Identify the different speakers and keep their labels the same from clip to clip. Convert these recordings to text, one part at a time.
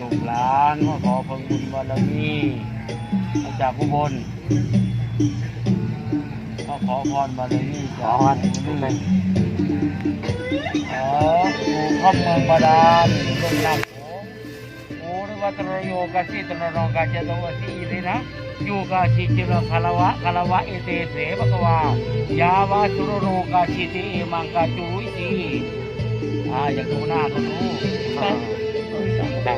Speaker 1: ลูกหลานมาขอพระบุญบารมีมาจากผู้บนมาขอพรบารมีจาก
Speaker 2: ขอพร
Speaker 1: ผู้บนเออปู่ข้อมเมืองบาดาลต้นน้ำโขงปู่ริวัตรโยกาสิตรนองกาเจตวสีเลยนะยูกาสิจิรคารวะคารวะเอเตเสภควายาวาสุรโรกาสิติเอมังกาจุรุยสีอ่าอย่ากดูหน้าก็ดู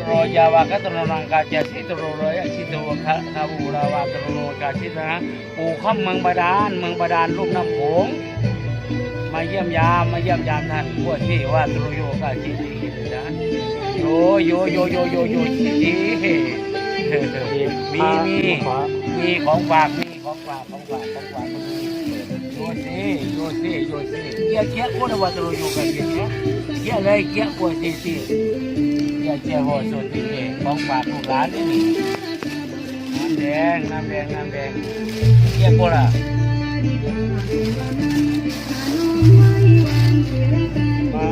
Speaker 1: โรยาวากัตโรนังกาเจสิตโรโรยชิตโรคะคาบูราวาตโรโรกาชิตนะปู่ข้อมเมืองบาดาลเมืองบาดาลลูกน้ำโขงมาเยี่ยมยามมาเยี่ยมยามท่านพวกที่ว่าตโรโยกาชิตินะโยโยโยโยโยโยชิติมีมีมีของฝากมีของฝากของฝากของฝากโยสิโยสิโยสิเกี้ยเกี้ยคนว่าตโรโยกาชิติเกี้ยอะไรเกี้ยปวดสิสิอ ย่าเจ้าหัวสุดที่นี่ของฝากลูกหลานนี่นี่น้ำแดงน้ำแดงน้ำแดงเกี่ยวกับล่ะ
Speaker 2: มา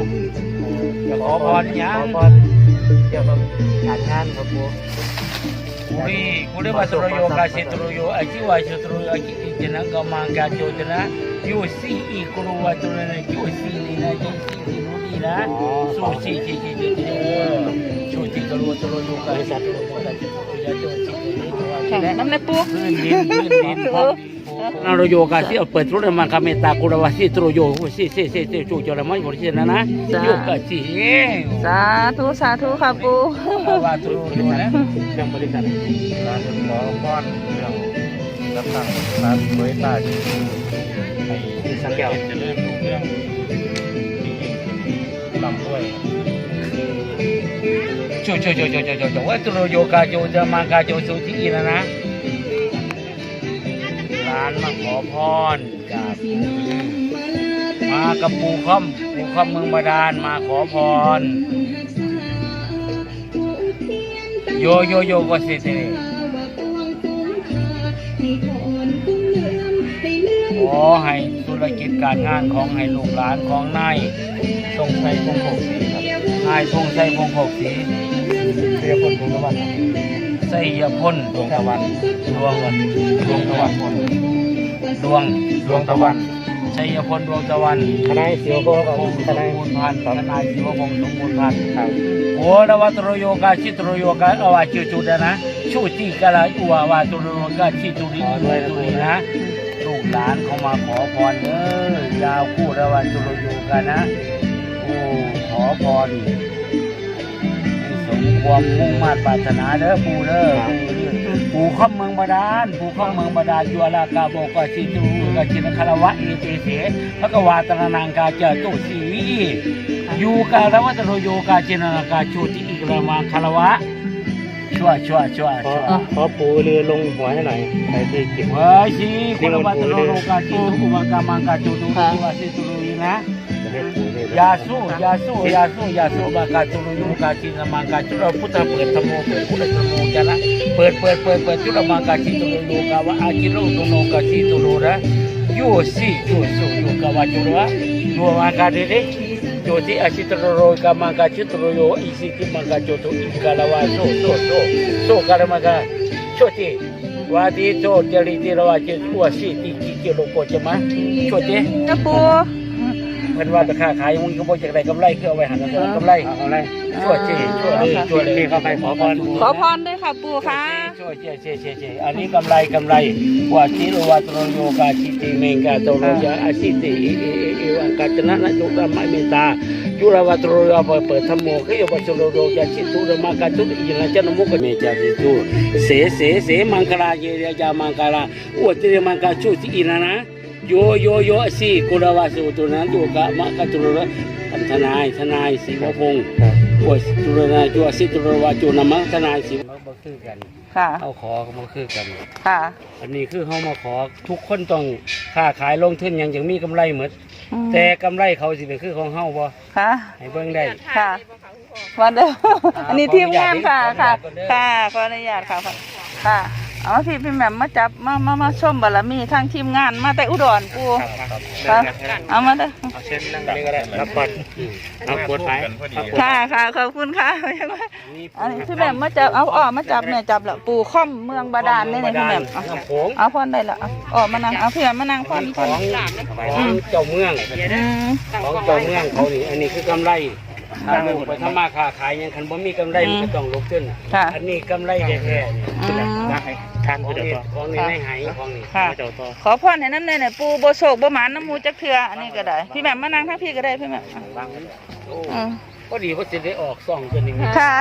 Speaker 2: เจะ
Speaker 1: ขอพรหยั
Speaker 2: ข
Speaker 1: ง
Speaker 2: อพรเกี่ยวกับการงานครับปู
Speaker 1: กุรีกุรีวัตรโยกาสิตรโยอาชิวาชิตรโยอาชิติจนะกามังกาโจจนะยูสีอีกุรุวัตรนะยูสีนี่นะยูสี นี่รู้ดีนะสูสีจีจีจีจีเออชูติกุรุวัตรโยกาสิตรโยกาสิตรโยโจจิตนี่ตัว
Speaker 3: ค่ะ
Speaker 1: นะ
Speaker 3: น้ำในปู
Speaker 1: พื้นดินพื้นดินพร้อมนารโยกาสิเอาเปิดรุ่นมันคาเมตากุรวาสิตรโยสิสิสิสิจูจระมันคนที่นั่นนะโยกาสิ
Speaker 3: สาธุสาธุค่ะปู
Speaker 1: วาตรูนี่นะ
Speaker 2: เรื่องบริการการขอพรเรื่องรับฟังการบริการในที่สังเกตจะเริ่มดูเรื่อง
Speaker 1: จูจูจูจูจูจูวัตรูโยกาจูจะมากาจูสุทีนะนะร้านมาขอพรจากมากับปูค่อมปูค่อมเมืองบาดาลมาขอพร โยโยโยก็สิเตขอให้ธุรกิจการงานของให้ลูกหลานของนายทรงชัยพงหกศรีครับนายทรงชัยพงหกศรี
Speaker 2: เรียกคนดวงตะวัน
Speaker 1: ไสยพ่น
Speaker 2: ดวงตะวัน
Speaker 1: ดวง
Speaker 2: ดวงตะวัน
Speaker 1: ดวง
Speaker 2: ดวงตะวัน
Speaker 1: ไสยพลดวงตะวัน
Speaker 2: ทนายเสียวโกกับ
Speaker 1: พงศ์
Speaker 2: ท
Speaker 1: สม
Speaker 2: นาย
Speaker 1: บูรณ์พันธ์ทนายศิวพงศ์สมบูรณ์พันธ์
Speaker 2: ครับ
Speaker 1: โอรวัตรโยกาชิตรโยกาอวาชิจุดนะชูติกาลาอุวาวาตุรโยกาชิจุริอุตุรินะลูกหลานเขามาขอพรเด้อยาวคู่ระวันตุลโยกันนะโอ้ขอพรให้สม ความมุ่งมา่ปรารถนาเด้อปู่เด้อปู่ข้อมเมืองบาดาลปู่ข้อมเมืองบาดาลยัวลากาโบกาชิตูกาชินคารวะเอเตเสพระกวาตระนังกาเจตุสียูกาลวัตโรโยกาชินนากาชูติอิกรามาคารวะชั่วชั่วชั่ว
Speaker 2: ขอ
Speaker 1: ชั่ว
Speaker 2: ขอปูเรือลงหัวให้หน่อยใครที่เก็บ
Speaker 1: เฮ้ยชีคุณวัตโรโลกาชิตุอุมังกามังกาจุตุทิวาสิตุรุยนะ
Speaker 2: จะได้ปูเรือยา
Speaker 1: สู้ยาสู้ยาสู้ยาสู้มังกาจุรุยุกาชินมังกาจุลพุทธเปิดธรรมโมเปิดพุทธธรรมโมจะนะเปิดเปิดเปิดเปิดจุลมังกาชิตุรุโยกาวะอาจิโรตุโนกาชิตุรุระโยสิโยสุโยกาวะจุระโยมังกาเดเดโยติอาชิตโรโรกามังกาชิตุรุโยอิสิติมังกาจุตุอิกาลาวะโซโซโซโซกาลมังกาโชติวาดีโจจริติรวาจิตัวสิติกิเกโลโกจะมาช่วยดิ
Speaker 3: นะปู
Speaker 1: เพิ่นว่าจะค้าขายมึงก็บ่จักได้กำไรคือเอาไว้หันเอากำไร
Speaker 2: เอาอะไร
Speaker 1: ช่วยเจช่วยเลยช่วยเลย
Speaker 2: นี่เข้าไปขอพร
Speaker 3: ขอพรด้วยค่ะปูค่ะ
Speaker 1: ช่วยเจเจเจเจอันนี้กำไรกำไรว่าจิโรวาตโรโยกาจิติเมงกาโตโรยาอาสิติเอเอเอเอวังกาจนะนะจุกามะเมตาจุรวาตโรยาเปิดธรรมโมขยปัสโรโรยาชิตุรมากาตุอินะจันมุกเมจาสิตุเสเสเสมังคลาเยเรจามังคลาอวติมังกาชุติอินะนะ โยโยโยสิกุลวาสุตุนันตุกะมะกะตุระทนายทนายศิวพงศ์
Speaker 2: ครับ
Speaker 1: อวตุรนาจัวสิตุรวาจุนมะทนายศิวบ่คือกัน
Speaker 3: ค่ะ
Speaker 1: เอาขอก็บ่คือกัน
Speaker 3: ค่ะ
Speaker 1: อันนี้คือเฮามาขอทุกคนต้องค้าขายลงทุนหยังจังมีกำไรหมด
Speaker 3: อืม
Speaker 1: แต่กำไรเขาสิเป็นคือของเฮาบ่
Speaker 3: ค่ะ
Speaker 1: ให้เบิ่งได้
Speaker 3: ค่ะวันเดียว
Speaker 1: อ่า
Speaker 3: อันนี้
Speaker 1: ขออนุญาต
Speaker 3: ทีมงานค่ะ
Speaker 1: ขออนุญาต
Speaker 3: ค่ะ
Speaker 1: ก่อนเด้อ
Speaker 3: ค่ะขออนุญาตค่ะค่ะ ค่ะเอาพี่พี่แหม่มมาจับมามามาชมบารมีทางทีมงานมาแต่อุดรปู
Speaker 2: ครับ
Speaker 3: ครับเอามาเด้อ
Speaker 2: เอาเช่นนั่งนี่ก็ได้รับก่อนเอากดไปเอากด
Speaker 3: ค่ะค่ะขอบคุณค่ะอันนี้พี่แหม่มมาจับเอาออกมาจับเนี่ยจับละปูค่อมเมืองบาดาลนี่นี่พี่แหม่มเอา
Speaker 1: น้ำโขง
Speaker 3: เอาพรได้ละเอาออกมานั่งเอาพี่แหม่มมานั่งพรพ
Speaker 1: ขอ
Speaker 3: รง
Speaker 1: ของเจ้าเมือง
Speaker 3: อืม
Speaker 1: ของเจ้าเมืองเขานี่อันนี้คือกำไร ถ้าลูกไปทำมาค้าขายยังคันบ่มีกำไรมันก็ต้องลุกขึ้น
Speaker 3: ค่ะ
Speaker 1: อันนี้กำไรแท้ๆนี่
Speaker 3: อืม
Speaker 2: ได้ทาน
Speaker 1: ของ
Speaker 2: เดี๋ยว
Speaker 1: นี่
Speaker 2: ต่อ
Speaker 1: ของนี่ในไหของนี่
Speaker 3: ค่ะ
Speaker 2: เดี๋ยวต่อ
Speaker 3: ขอพรให้น้ำเนยเนี่ยปูโบโศกโบหมานน้ำมูจักเทืออันนี้ก็ได้ พี่แหม่มมานั่งทั้งพี่ก็ได้พี่แหม่มอะ
Speaker 1: วางไว้โอ้
Speaker 3: อืม
Speaker 1: ก็ดีว่าจะได้ออกซ่องตัวนี้
Speaker 3: ค่ะ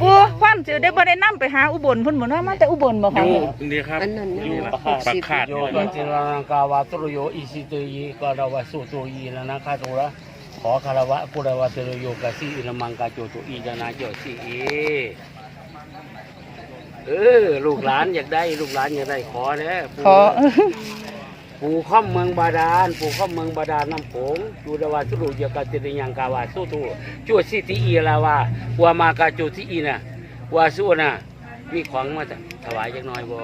Speaker 3: ปูควันจิได้บ่ได้นํไปหาอุบลเพุ่นบ่เนาะมาแต่อุบลบ่
Speaker 2: อ
Speaker 3: ค่ะ
Speaker 2: ยู่นี่ครับ
Speaker 4: อันนั้น
Speaker 2: อยู่
Speaker 4: นะ
Speaker 2: ปากปากขาด
Speaker 1: โยกัจิรังกาวาตรุโยอิสิตุยีกราวาสุตุยีนะนะคาตุระข อคารวะปุรวะตรุโยกะสิอินมังกาโจตุอีจนาโจสิเอเออลูกหลานอยากได้ ลูกหลานอยากได้ขอเด้อ
Speaker 3: ขอ
Speaker 1: ปู่ข้อมเมืองบาดาลปู่ข้อมเมืองบาดาลน้ำโขงจูดาวาสุรุยกาติริยังกาวาสุตุจูสิติอีลาวาวามากาโจติอีนะวาสุนะมีของมาถวายจักหน่อยบ่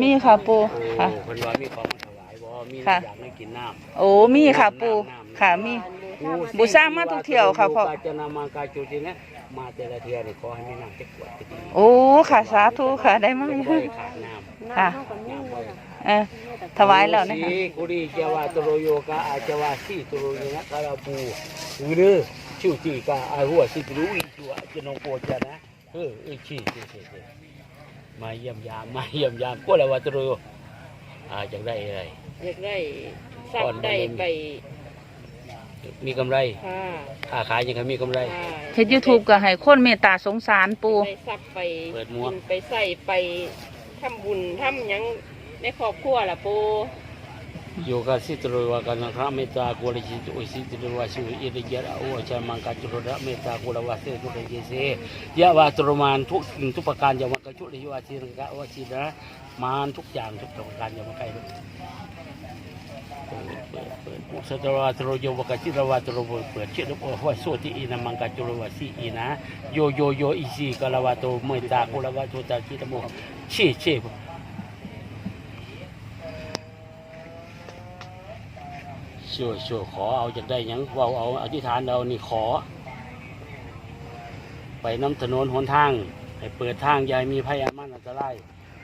Speaker 3: มีค่ะปู
Speaker 1: โอ้
Speaker 3: ค่ะ
Speaker 1: คนว่ามีของมาถวายบ่มี
Speaker 3: ค่ะ
Speaker 1: อยากให้กินน้ำ
Speaker 3: โอ้มีค่ะปูค่ะมี บูชามาทุกเที่ยวค่ะพ่อ
Speaker 1: กาจนามากาจุตินะมาแต่ละเที่ยวนี่ขอให้มีน้ำเจ็กขวดจะดี
Speaker 3: โอ้ค่ะสาธุค่ะได้มาก
Speaker 1: บ่ให้ขาดน้ำ
Speaker 3: ค่ะ
Speaker 1: น้ำบ่ให้
Speaker 3: เออถวายแล้วนะคะ
Speaker 1: สีกุริเจวาตโรโยกาอาจวาสีตโรโยนะคาราปูอือเด้อชิวจีกาอาหัวสิตรุอีชัวจะนงโปจานะเออเออชีเชีเชีมาเยี่ยมยามมาเยี่ยมยามก็แล้วว่าตโรโยอาอยากได้อะไร
Speaker 4: อยากได้ทรัพย์ได้ไป
Speaker 1: มีกำไร
Speaker 4: ค่ะ
Speaker 1: ค้าขายยังไงมีกำไร
Speaker 4: ค่ะ
Speaker 3: เฮ็ด YouTube ก็ให้คนเมตตาสงสารปู
Speaker 4: ได้ทรัพย์ไป
Speaker 1: เปิดหมวก
Speaker 4: กินไปใส่ไปทำบุญทำหยังในครอบครัวล่ะปู
Speaker 1: โยกาสิตโรวากันนะครเมตตาโกริจิตโอสิตโรวาชิวิอิริยะโอชามังกาจุระเมตตาโกรวาเสตุเรเยเสยะวาตรมานทุกสิ่งทุกประการอย่ามากระชุริยวาสิริกะวาชินะมานทุกอย่างทุกประการอย่ามาใกล้ลูก เปิดเปิดเปิดมุสตวาตโรโยวกาจิรวาตโรโวเปิดเชื่อลูกโอ้หัวโสติอีนามังกาจุรวาสีอีนะโยโยโยอีสีกลาวาโตเมตตาโกรวาโตตาจิตโมเชเช่ชัวชัวขอเอาจากได้ยังเว่าเอาอธิษฐานเอานี่ขอ ไปน้ำถนนหนทาง ให้เปิดทางยายมีพยามันอันตราย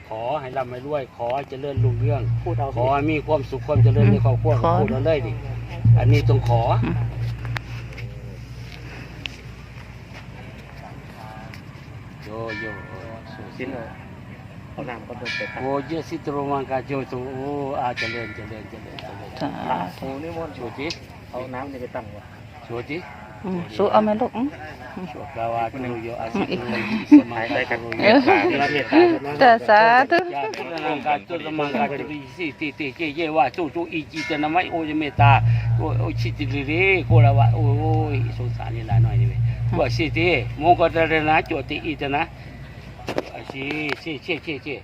Speaker 1: ขอให้ร่ำให้รวย ขอให้เจริญรุ่งเรื่อง
Speaker 2: พูดเอา
Speaker 1: ขอให้มีความสุขความเจริญในครอบครัว
Speaker 3: ขอ
Speaker 1: พูดเอาเลยดิอันนี้ต้องขอโยโยสุ
Speaker 2: สิ้นเลยเอาน้ำก็เดินไปครับ
Speaker 1: โอเยสิตรมังกาโจตุโออาเจริญเจริญเจริญเจริญ
Speaker 3: สาธุ
Speaker 2: โอ้นี่มนต์
Speaker 1: ชูจิ
Speaker 2: เอาน้ำนี่ไปตั้งวะ
Speaker 1: ชูจิ
Speaker 3: อืม สู้เอาไหมลูกอืม
Speaker 1: ชั่วคราวาตุโยอาสิตุโยสมั
Speaker 2: หายย
Speaker 1: ไป
Speaker 2: ไป
Speaker 1: กั
Speaker 2: กันน
Speaker 1: โย
Speaker 2: เมตตาที่ละเมตตา
Speaker 3: แต่สาธุ
Speaker 1: ยาตุนังกาตุตมังกาตุริสิติติเจเยวาตุตุอีจิตนะไม่โอยเมตตาโอโอชิติริเรโกลาวะโอ้ยสงสารนี่หลายหน่อยนี่เว้ยว่าสิติมงกตระนะโจติอีตนะอาชีชิชิชิชิ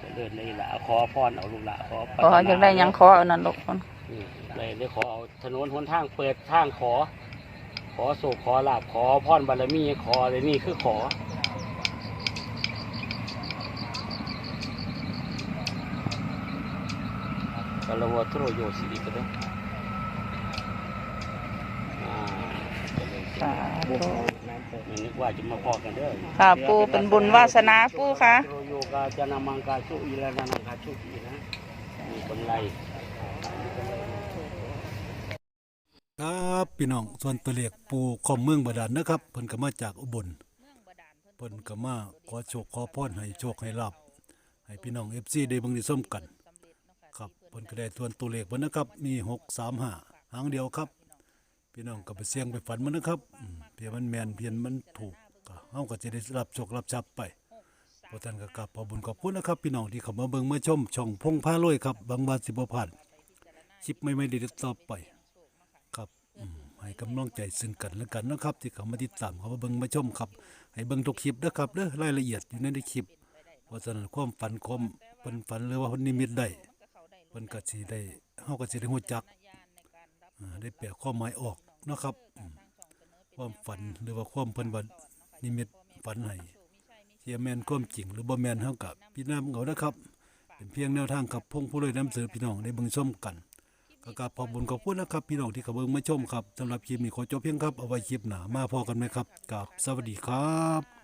Speaker 1: เจริญเลยล่ะขอพรเอาลูกละขอ
Speaker 3: ขออยากได้หยังขอเอานั่นลูกคน
Speaker 1: เลยเลยขอเอาถนนหนทางเปิดทางขอข อโศกขอลาบขอพรบารมีขอเลยนี่คือขอกะละวะทโรโยสิริกะเด้ออ่าเจริญเจ
Speaker 3: สา
Speaker 1: ริญ
Speaker 3: ธุ
Speaker 2: น้ำเปิด
Speaker 1: ไม่นึกว่าจะมาพอกันเด้อ
Speaker 3: ค่ะปูเป็นบุญวาสนาปูค่ะ
Speaker 1: โรโยกาจานามังกาชุอีลานานังกาชุอีนะมีกำไร
Speaker 5: ครับพี่น้องส่วนตัวเลขปูคอมเมืองบาดาลนะครับเพิ่นก็มาจากอุบลเพิ่นก็มาขอโชคขอพรให้โชคให้ลาบให้พี่น้อง FC ได้เบิ่งได้ส้มกัน ครับเพิ่นก็ได้ทวนตัวเลขเพิ่นนะครับมี635หางเดียวครับ พี่น้องก็ไปเสี่ยงไปฝันมันนะครับเพียงมันแมนเพียงมันถูกก็เฮาก็จะได้รับโชครับทรัพย์ไปพระท่านก็กราบขอบุญขอบคุณนะครับ พี่น้องที่เข้ามาเบิ่งมาชมช่องพงพารวยครับบางวันสิบ่พลาดคลิปใหม่ๆเด็ดๆต่อไป ให้กำลังใจซึ่งกันและกันนะครับ ที่เขามาติดตามเขามาเบิ่งมาชมครับ ให้เบิ่งทุกคลิปนะครับเด้อรายละเอียดอยู่ในคลิปเพราะฉะนั้นความฝันความเพิ่นฝันหรือว่าเพิ่นนิมิตได้เพิ่นก็สิได้เฮาก็สิได้ฮู้จักอ่าได้แปลความหมายออกนะครับอืมความฝันหรือว่าความเพิ่นว่านิมิตฝันให้สิสียแม่นความจริงหรือบ่แม่นเฮากับพี่น้ำเอานะครับ เป็นเพียงแนวทางกับพงผู้เลยนำเสนอพี่น้องได้เบิ่งชมกัน ก็กราบขอบคุญขอบคุณนะครับ พี่น้องที่เข้าเบิ่งมาชมครับสำหรับคลิปนี้ขอจบเพียงครับเอาไว้คลิปหน้ามาพอกันไหมครับกับสวัสดีครับ